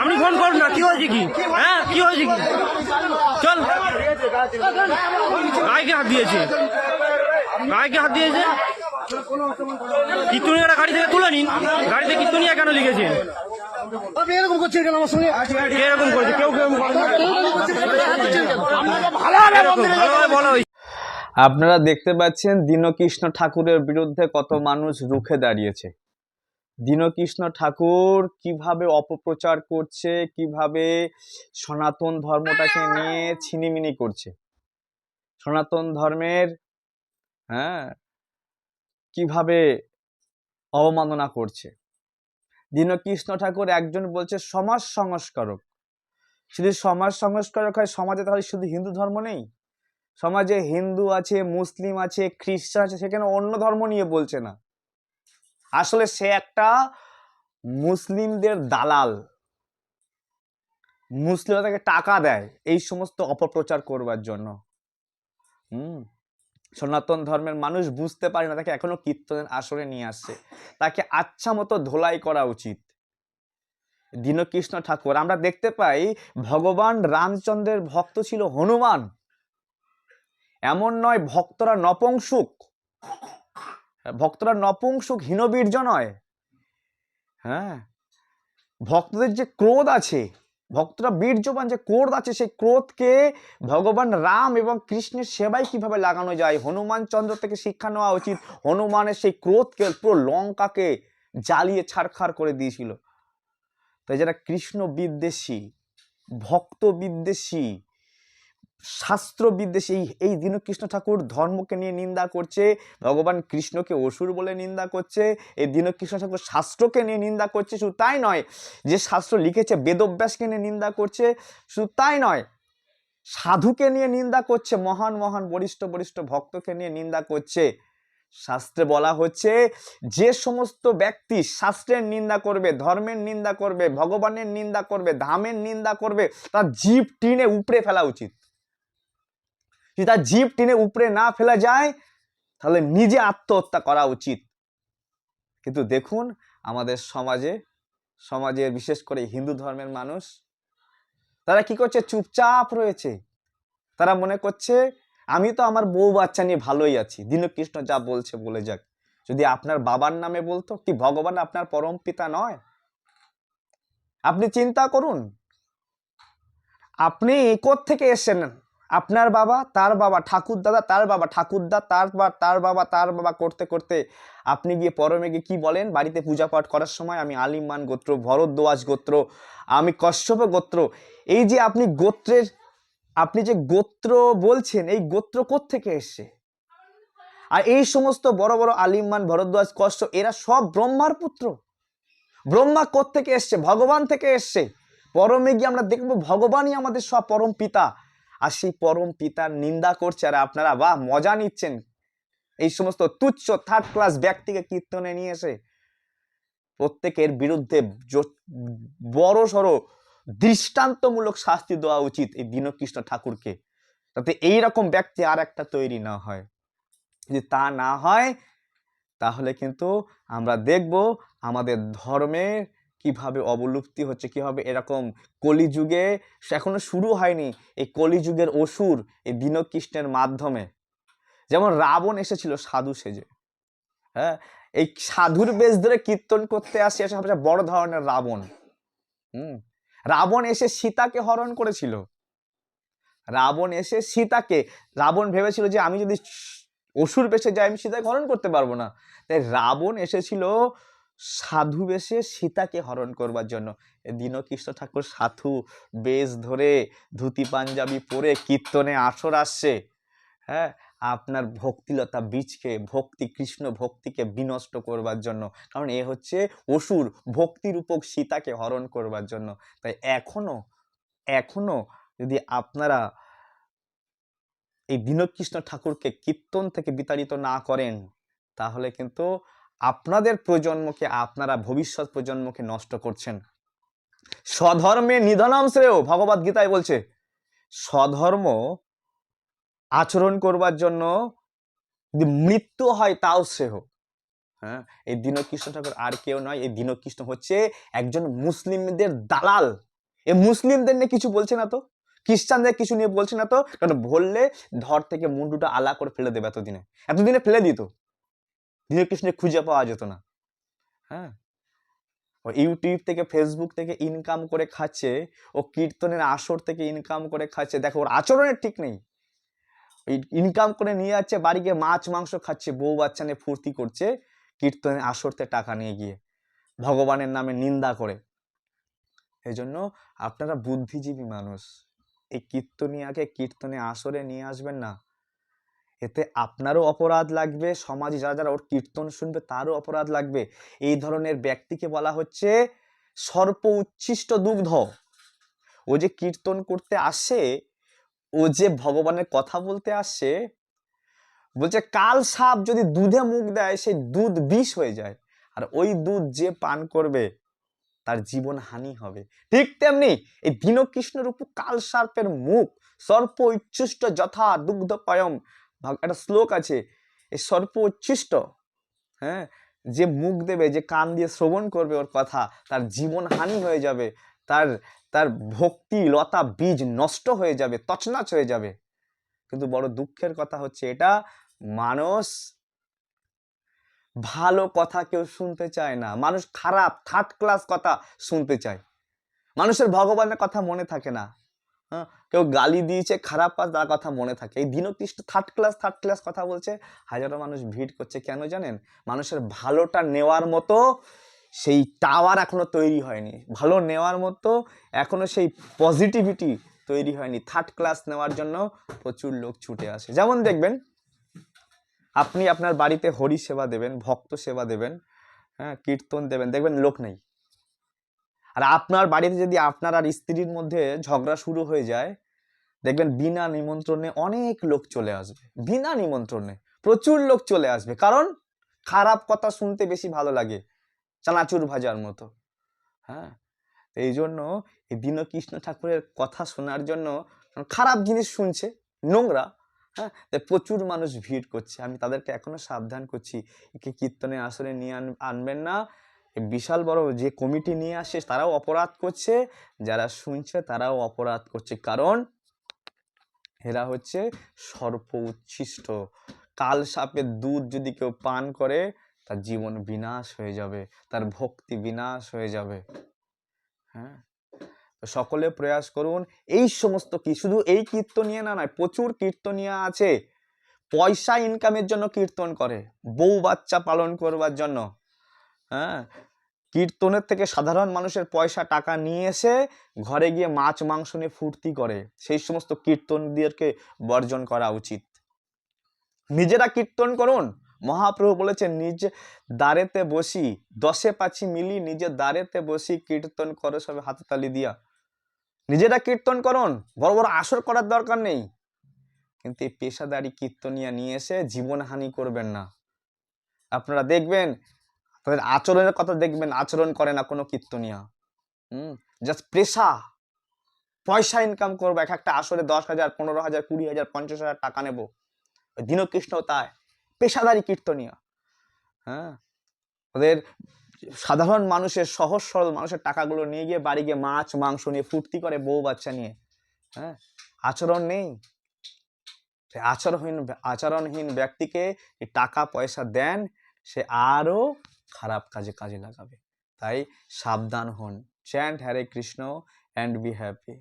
আপনি ফোন করুন না কি হয়েছে কি? হ্যাঁ কি হয়েছে কি? চল। গায়ে হাত দিয়েছে? গায়ে হাত দিয়েছে? কীর্তনিয়ারা গাড়ি থেকে তুলে নিন। গাড়িতে কীর্তনিয়া কেন লিখেছেন আপনি এরকম করছেন কেন আমার সঙ্গে? এরকম করেছে? কেউ কেউ ভালোভাবে বলা হয়েছে আপনারা দেখতে পাচ্ছেন দীনকৃষ্ণ ঠাকুরের বিরুদ্ধে কত মানুষ রুখে দাঁড়িয়েছে। দীনকৃষ্ণ ঠাকুর কীভাবে অপপ্রচার করছে, কীভাবে সনাতন ধর্মটাকে নিয়ে ছিনিমিনি করছে? সনাতন ধর্মের হ্যাঁ কীভাবে অবমাননা করছে? দীনকৃষ্ণ ঠাকুর একজন বলছে, সমাজ সংস্কারক। শুধু সমাজ সংস্কারক হয় সমাজে, তাহলে শুধু হিন্দু ধর্ম নেই। সমাজে হিন্দু আছে, মুসলিম আছে, খ্রিস্টান আছে, সেখানে অন্য ধর্ম নিয়ে বলছে না। আসলে সে একটা মুসলিমদের দালাল। মুসলিমরা তাকে টাকা দেয় এই সমস্ত অপপ্রচার করবার জন্য। হুম? সনাতন ধর্মের মানুষ বুঝতে পারে না, তাকে এখনও কীর্তনের আসরে নিয়ে আসছে। তাকে আচ্ছা মতো ধোলাই করা উচিত। দীনকৃষ্ণ ঠাকুর, আমরা দেখতে পাই ভগবান রামচন্দ্রের ভক্ত ছিল হনুমান। এমন নয়, ভক্তরা নপুংসুক। ভক্তরা নপুংসুক হীনবীর্য নয়। হ্যাঁ ভক্তদের যে ক্রোধ আছে, ভক্তরা বীর্যবান যে ক্রোধ আছে, সেই ক্রোধকে ভগবান রাম এবং কৃষ্ণের সেবায় কীভাবে লাগানো যায়, হনুমান চন্দ্র থেকে শিক্ষা নেওয়া উচিত। হনুমানের সেই ক্রোধকে পুরো লঙ্কাকে জ্বালিয়ে ছাড়খাড় করে দিয়েছিল। তাই যারা কৃষ্ণ বিদ্বেষী ভক্ত বিদ্বেষী শাস্ত্র বিদ্বেষী এই দীনকৃষ্ণ ঠাকুর ধর্মকে নিয়ে নিন্দা করছে, ভগবান কৃষ্ণকে অসুর বলে নিন্দা করছে, এই দীনকৃষ্ণ ঠাকুর শাস্ত্রকে নিয়ে নিন্দা করছে, শুধু তাই নয়, যে শাস্ত্র লিখেছে বেদব্যাসকে নিয়ে নিন্দা করছে, শুধু তাই নয়, সাধুকে নিয়ে নিন্দা করছে, মহান মহান বরিষ্ঠ বরিষ্ঠ ভক্তকে নিয়ে নিন্দা করছে। শাস্ত্রে বলা হচ্ছে, যে সমস্ত ব্যক্তি শাস্ত্রের নিন্দা করবে, ধর্মের নিন্দা করবে, ভগবানের নিন্দা করবে, ধামের নিন্দা করবে, তার জীব টিনে উপড়ে ফেলা উচিত। যদি তার জীব টিনে উপরে না ফেলা যায়, তাহলে নিজে আত্মহত্যা করা উচিত। কিন্তু দেখুন, আমাদের সমাজে সমাজে বিশেষ করে হিন্দু ধর্মের মানুষ, তারা কি করছে? চুপচাপ রয়েছে। তারা মনে করছে, আমি তো আমার বউ বাচ্চা নিয়ে ভালোই আছি। দীনকৃষ্ণ যা বলছে, বলে যাক। যদি আপনার বাবার নামে বলতো, কি ভগবান আপনার পরম পিতা নয়? আপনি চিন্তা করুন। আপনি থেকে এসেছেন? আপনার বাবা, তার বাবা ঠাকুর দাদা তার বাবা, ঠাকুরদা, তার বা, তার বাবা তার বাবা করতে করতে আপনি গিয়ে পরমে গিয়ে কী বলেন? বাড়িতে পূজা পাঠ করার সময় আমি আলিমান গোত্র ভরদ্বাজ গোত্র, আমি কশ্যপ গোত্র, এই যে আপনি গোত্রের, আপনি যে গোত্র বলছেন, এই গোত্র থেকে এসছে? আর এই সমস্ত বড় বড় আলিমান ভরদ্বাজ কষ্ট এরা সব ব্রহ্মার পুত্র। ব্রহ্মা থেকে এসছে? ভগবান থেকে এসছে। পরমে গিয়ে আমরা দেখব, ভগবানই আমাদের সব পরম পিতা। আর সেই পরম পিতার নিন্দা করছে আর আপনারা, বাহ, মজা নিচ্ছেন। এই সমস্ত তুচ্ছ থার্ড ক্লাস ব্যক্তিকে কীর্তনে নিয়ে এসে প্রত্যেকের বিরুদ্ধে বড় সড়ো দৃষ্টান্তমূলক শাস্তি দেওয়া উচিত এই দীনকৃষ্ণ ঠাকুরকে, যাতে এই রকম ব্যক্তি আর একটা তৈরি না হয়। যদি তা না হয়, তাহলে কিন্তু আমরা দেখব আমাদের ধর্মের কীভাবে অবলুপ্তি হচ্ছে, কীভাবে এরকম কলিযুগে এখনও শুরু হয়নি এই কলিযুগের অসুর এই দীনকৃষ্ণের মাধ্যমে। যেমন রাবণ এসেছিল সাধু সেজে হ্যাঁ? এই সাধুর বেশ ধরে কীর্তন করতে আসে সবচেয়ে বড় ধরনের রাবণ। হুম? রাবণ এসে সীতাকে হরণ করেছিল। রাবণ এসে সীতাকে, রাবণ ভেবেছিল যে আমি যদি অসুর বেশে যাই, আমি সীতাকে হরণ করতে পারব না। তাই রাবণ এসেছিল সাধু বেশে সীতাকে হরণ করবার জন্য। দীনকৃষ্ণ ঠাকুর সাধু বেশ ধরে ধুতি পাঞ্জাবি পরে কীর্তনে আসর আসছে। হ্যাঁ আপনার ভক্তিলতা বীজকে, ভক্তি, কৃষ্ণ ভক্তিকে বিনষ্ট করবার জন্য। কারণ এ হচ্ছে অসুর, ভক্তিরূপক সীতাকে হরণ করবার জন্য। তাই এখনও এখনও যদি আপনারা এই দীনকৃষ্ণ ঠাকুরকে কীর্তন থেকে বিতাড়িত না করেন, তাহলে কিন্তু আপনাদের প্রজন্মকে, আপনারা ভবিষ্যৎ প্রজন্মকে নষ্ট করছেন। স্বধর্মে নিধনম শ্রেয় ভগবদ গীতায় বলছে, স্বধর্ম আচরণ করবার জন্য যদি মৃত্যু হয় তাও শ্রেয়। হ্যাঁ এই দীনকৃষ্ণ ঠাকুর আর কেউ নয়, এই দীনকৃষ্ণ হচ্ছে একজন মুসলিমদের দালাল। এ মুসলিমদের নিয়ে কিছু বলছে না তো? খ্রিস্টানদের কিছু নিয়ে বলছে না তো? কারণ বললে ধর থেকে মুন্ডুটা আলা করে ফেলে দেবে এতদিনে। এতদিনে ফেলে দিত। দীনকৃষ্ণকে খুঁজে পাওয়া যেত না। হ্যাঁ? ও ইউটিউব থেকে ফেসবুক থেকে ইনকাম করে খাচ্ছে, ও কীর্তনের আসর থেকে ইনকাম করে খাচ্ছে। দেখো, ওর আচরণের ঠিক নেই। ইনকাম করে নিয়ে যাচ্ছে, বাড়ি বাড়িকে মাছ, মাংস খাচ্ছে, বউ বাচ্চা নিয়ে ফুর্তি করছে, কীর্তনের আসরতে টাকা নিয়ে গিয়ে, ভগবানের নামে নিন্দা করে। এই জন্য আপনারা বুদ্ধিজীবী মানুষ। এই কীর্তনিয়াকে কীর্তনে আসরে নিয়ে আসবেন না। এতে আপনারও অপরাধ লাগবে, সমাজে যারা যারা ওর কীর্তন শুনবে তারও অপরাধ লাগবে। এই ধরনের ব্যক্তিকে বলা হচ্ছে সর্প উচ্ছিষ্ট দুগ্ধ। ও যে কীর্তন করতে আসে, ও যে ভগবানের কথা বলতে আসে, বলছে কাল সাপ যদি দুধে মুখ দেয়, সেই দুধ বিষ হয়ে যায়। আর ওই দুধ যে পান করবে, তার জীবন হানি হবে। ঠিক তেমনি এই দীনকৃষ্ণের উপর কাল সার্পের মুখ, সর্প উচ্ছিষ্ট যথা দুগ্ধ পয়ম একটা শ্লোক আছে এই সর্প উচ্ছিষ্ট হ্যাঁ? যে মুখ দেবে, যে কান দিয়ে শ্রবণ করবে ওর কথা, তার জীবন হানি হয়ে যাবে, তার তার ভক্তি লতা বীজ নষ্ট হয়ে যাবে, তছনছ হয়ে যাবে। কিন্তু বড় দুঃখের কথা হচ্ছে এটা, মানুষ ভালো কথা কেউ শুনতে চায় না, মানুষ খারাপ থার্ড ক্লাস কথা শুনতে চায়। মানুষের ভগবানের কথা মনে থাকে না। হ্যাঁ? কেউ গালি দিয়েছে, খারাপ কাজ, তার কথা মনে থাকে। এই দিনকৃষ্ট থার্ড ক্লাস থার্ড ক্লাস কথা বলছে, হাজারো মানুষ ভিড় করছে কেন জানেন? মানুষের ভালোটা নেওয়ার মতো সেই টাওয়ার এখনও তৈরি হয়নি। ভালো নেওয়ার মতো এখনও সেই পজিটিভিটি তৈরি হয়নি। থার্ড ক্লাস নেওয়ার জন্য প্রচুর লোক ছুটে আসে। যেমন দেখবেন, আপনি আপনার বাড়িতে হরি সেবা দেবেন, ভক্ত সেবা দেবেন হ্যাঁ কীর্তন দেবেন, দেখবেন লোক নেই। আর আপনার বাড়িতে যদি আপনার আর স্ত্রীর মধ্যে ঝগড়া শুরু হয়ে যায়, দেখবেন বিনা নিমন্ত্রণে অনেক লোক চলে আসবে। বিনা নিমন্ত্রণে প্রচুর লোক চলে আসবে। কারণ খারাপ কথা শুনতে বেশি ভালো লাগে চানাচুর ভাজার মতো। হ্যাঁ? এই জন্য এই দীনকৃষ্ণ ঠাকুরের কথা শোনার জন্য খারাপ জিনিস শুনছে, নোংরা। হ্যাঁ? প্রচুর মানুষ ভিড় করছে। আমি তাদেরকে এখনও সাবধান করছি। একে কীর্তনে আসলে নিয়ে আন- আনবেন না। বিশাল বড় যে কমিটি নিয়ে আসে, তারাও অপরাধ করছে। যারা শুনছে, তারাও অপরাধ করছে। কারণ এরা হচ্ছে সর্প উচ্ছিষ্ট কাল সাপের দুধ যদি কেউ পান করে, তার জীবন বিনাশ হয়ে যাবে, তার ভক্তি বিনাশ হয়ে যাবে। হ্যাঁ? সকলে প্রয়াস করুন। এই সমস্ত কি, শুধু এই কীর্তনিয়া না নয়, প্রচুর কীর্তনিয়া আছে। পয়সা ইনকামের জন্য কীর্তন করে। বউ বাচ্চা পালন করবার জন্য। হ্যাঁ? কীর্তনের থেকে সাধারণ মানুষের পয়সা, টাকা নিয়ে এসে ঘরে গিয়ে মাছ, মাংস নিয়ে ফুর্তি করে। সেই সমস্ত কীর্তনদেরকে বর্জন করা উচিত। নিজেরা কীর্তন করুন। মহাপ্রভু বলেছেন, নিজ দ্বারেতে বসি, দশে পাছি মিলি নিজের দ্বারেতে বসি কীর্তন করো সবে হাতে তালি দিয়া। নিজেরা কীর্তন করুন। বড় বড় আসর করার দরকার নেই। কিন্তু এই পেশাদারি কীর্তনিয়া নিয়ে এসে জীবনহানি করবেন না। আপনারা দেখবেন তাদের আচরণের কথা দেখবেন, আচরণ করে না কোনো কীর্তনিয়া। হুম? জাস্ট পেশা। পয়সা ইনকাম করব, এক একটা আসরে দশ হাজার, পনেরো হাজার, কুড়ি হাজার, পঞ্চাশ হাজার টাকা নেব। দীনকৃষ্ণ তাই। পেশাদারি কীর্তনিয়া। হ্যাঁ? ওদের সাধারণ মানুষের, সহজ সরল মানুষের টাকাগুলো নিয়ে গিয়ে বাড়ি গিয়ে মাছ, মাংস নিয়ে ফুর্তি করে বউ বাচ্চা নিয়ে। হ্যাঁ? আচরণ নেই। আচরণহীন আচরণহীন ব্যক্তিকে টাকা পয়সা দেন, সে আরও খারাপ কাজে কাজে লাগাবে। তাই সাবধান হন। Chant Hare Krishna and be happy.